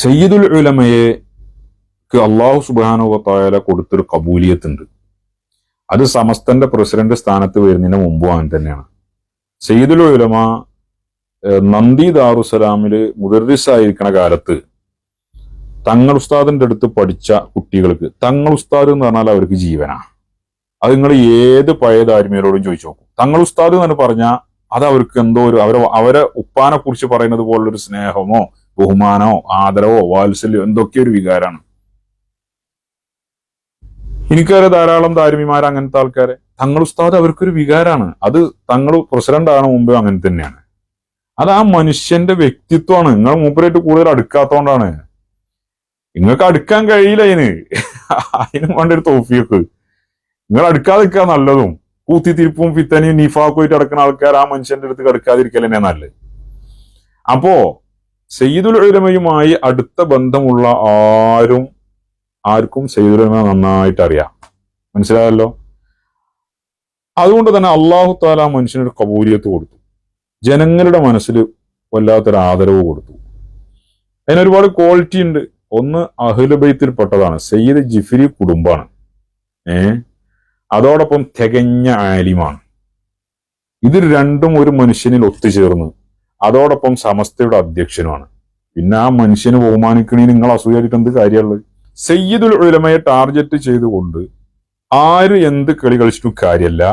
സയ്യിദുൽ ഉലമയെ അള്ളാഹു സുബാനുവത്തായാല കൊടുത്തൊരു കബൂലിയത്തുണ്ട്. അത് സമസ്തന്റെ പ്രസിഡന്റ് സ്ഥാനത്ത് വരുന്നതിന് മുമ്പും അങ്ങനെ തന്നെയാണ്. സയ്യിദുൽ ഉലമ നന്ദി ദാറുസലാമിൽ മുദർരിസായിരിക്കണ കാലത്ത് തങ്ങൾ ഉസ്താദിന്റെ അടുത്ത് പഠിച്ച കുട്ടികൾക്ക് തങ്ങൾ ഉസ്താദ് എന്ന് പറഞ്ഞാൽ അവർക്ക് ജീവനാ. അത് നിങ്ങൾ ഏത് പഴയ താരിമേരോടും ചോദിച്ചു നോക്കും. തങ്ങൾ ഉസ്താദ് എന്ന് പറഞ്ഞാൽ അത് അവർക്ക് എന്തോ ഒരു അവരെ അവരെ ഉപ്പാനെ കുറിച്ച് പറയുന്നത് പോലുള്ളൊരു സ്നേഹമോ ബഹുമാനമോ ആദരവോ വാത്സല്യോ എന്തൊക്കെ ഒരു വികാരമാണ് എനിക്കറിയ ധാരാളം താരമിമാർ അങ്ങനത്തെ ആൾക്കാരെ. തങ്ങൾ ഉസ്താദ് അവർക്കൊരു വികാരമാണ് അത് തങ്ങൾ പ്രസിഡന്റ് ആണ് മുമ്പ് അങ്ങനെ തന്നെയാണ്. അത് ആ മനുഷ്യന്റെ വ്യക്തിത്വമാണ്. നിങ്ങൾ മൂപ്പരായിട്ട് കൂടുതൽ അടുക്കാത്തോണ്ടാണ്. നിങ്ങൾക്ക് അടുക്കാൻ കഴിയില്ല അതിന്. അതിന് വേണ്ട ഒരു തോഫിയൊക്കെ. നിങ്ങൾ അടുക്കാതിരിക്കുക നല്ലതും. കൂത്തിത്തിരിപ്പും ഫിത്തനെയും നിഫാക്കും ആയിട്ട് അടക്കുന്ന ആൾക്കാർ ആ മനുഷ്യന്റെ അടുത്ത് കടുക്കാതിരിക്കൽ നല്ലത്. അപ്പോ സയ്യിദുൽ ഉലമയുമായി അടുത്ത ബന്ധമുള്ള ആരും ആർക്കും സയ്യിദുൽ ഉലമ നന്നായിട്ട് അറിയാം മനസ്സിലായല്ലോ? അതുകൊണ്ട് തന്നെ അള്ളാഹു താല മനുഷ്യനൊരു കബൂലിയത്ത് കൊടുത്തു. ജനങ്ങളുടെ മനസ്സിൽ വല്ലാത്തൊരു ആദരവ് കൊടുത്തു. അതിന് ഒരുപാട് ക്വാളിറ്റി ഉണ്ട്. ഒന്ന് അഹ്ലുബൈത്തിൽപ്പെട്ടതാണ് സയ്യിദ് ജിഫിരി കുടുംബാണ്. ഏ? അതോടൊപ്പം തികഞ്ഞ ആലിമാണ്. ഇത് രണ്ടും ഒരു മനുഷ്യനിൽ ഒത്തുചേർന്ന്. അതോടൊപ്പം സമസ്തയുടെ അധ്യക്ഷനുമാണ്. പിന്നെ ആ മനുഷ്യനെ ബഹുമാനിക്കണേ നിങ്ങൾ അസൂയായിട്ട് എന്ത് കാര്യമുള്ളത് സയ്യിദുൽ ഉലമയെ ടാർഗറ്റ് ചെയ്തുകൊണ്ട് ആര് എന്ത് കളി കളിച്ചിട്ടും കാര്യമല്ല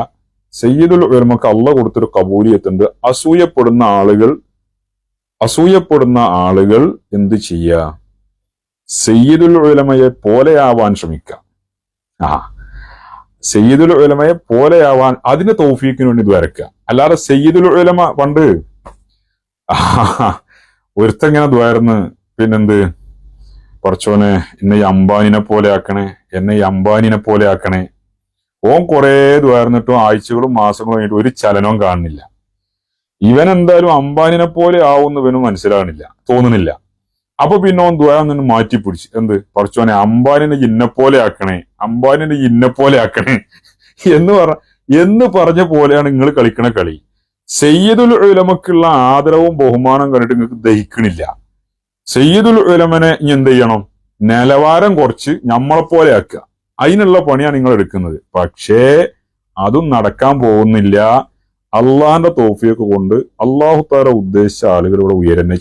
സയ്യിദുൽ ഉലമക്ക് അള്ള കൊടുത്തൊരു കബൂലിയത്തുണ്ട്. അസൂയപ്പെടുന്ന ആളുകൾ അസൂയപ്പെടുന്ന ആളുകൾ എന്ത് ചെയ്യുക സയ്യിദുൽ ഉലമയെ പോലെയാവാൻ ശ്രമിക്കുക ആ സയ്യിദുൽ ഉലമയെ പോലെയാവാൻ അതിന് തൗഫീക്കിന് വേണ്ടി ഇത് വരക്കുക അല്ലാതെ സയ്യിദുൽ ഉലമ പണ്ട് ഒരുത്തങ്ങനെ ദ്വാരന്ന് പിന്നെന്ത്? കുറച്ചോനെ എന്നെ ഈ അംബാനിനെ പോലെ ആക്കണേ എന്നെ ഈ അംബാനിനെ പോലെ ആക്കണേ. ഓൻ കുറെ ദ്വാരന്നിട്ടും ആഴ്ചകളും മാസങ്ങളും കഴിഞ്ഞിട്ട് ഒരു ചലനവും കാണുന്നില്ല. ഇവൻ എന്തായാലും അംബാനിനെ പോലെ ആവുമെന്ന് ഇവനും മനസ്സിലാകണില്ല തോന്നുന്നില്ല. അപ്പൊ പിന്നെ ഓൻ ദ്വാരം മാറ്റി പിടിച്ച് എന്ത്? പറച്ചോനെ അംബാനിനെ ഇന്നെ പോലെ ആക്കണേ അംബാനിനെ ഇന്നെ പോലെ ആക്കണേ എന്ന് പറ എന്ന് പറഞ്ഞ പോലെയാണ് നിങ്ങൾ കളിക്കണ കളി. സയ്യിദുൽ ഉലമക്കുള്ള ആദരവും ബഹുമാനവും കണ്ടിട്ട് നിങ്ങൾക്ക് ദഹിക്കണില്ല. സയ്യിദുൽ ഉലമനെ ഇനി എന്ത് ചെയ്യണം? നിലവാരം കുറച്ച് നമ്മളെ പോലെ ആക്കുക. അതിനുള്ള പണിയാണ് നിങ്ങൾ എടുക്കുന്നത്. പക്ഷേ അതും നടക്കാൻ പോകുന്നില്ല. അള്ളാഹിന്റെ തോഫിയൊക്കെ കൊണ്ട് അള്ളാഹു താര ഉദ്ദേശിച്ച ആളുകൾ ഇവിടെ ഉയരന്നെ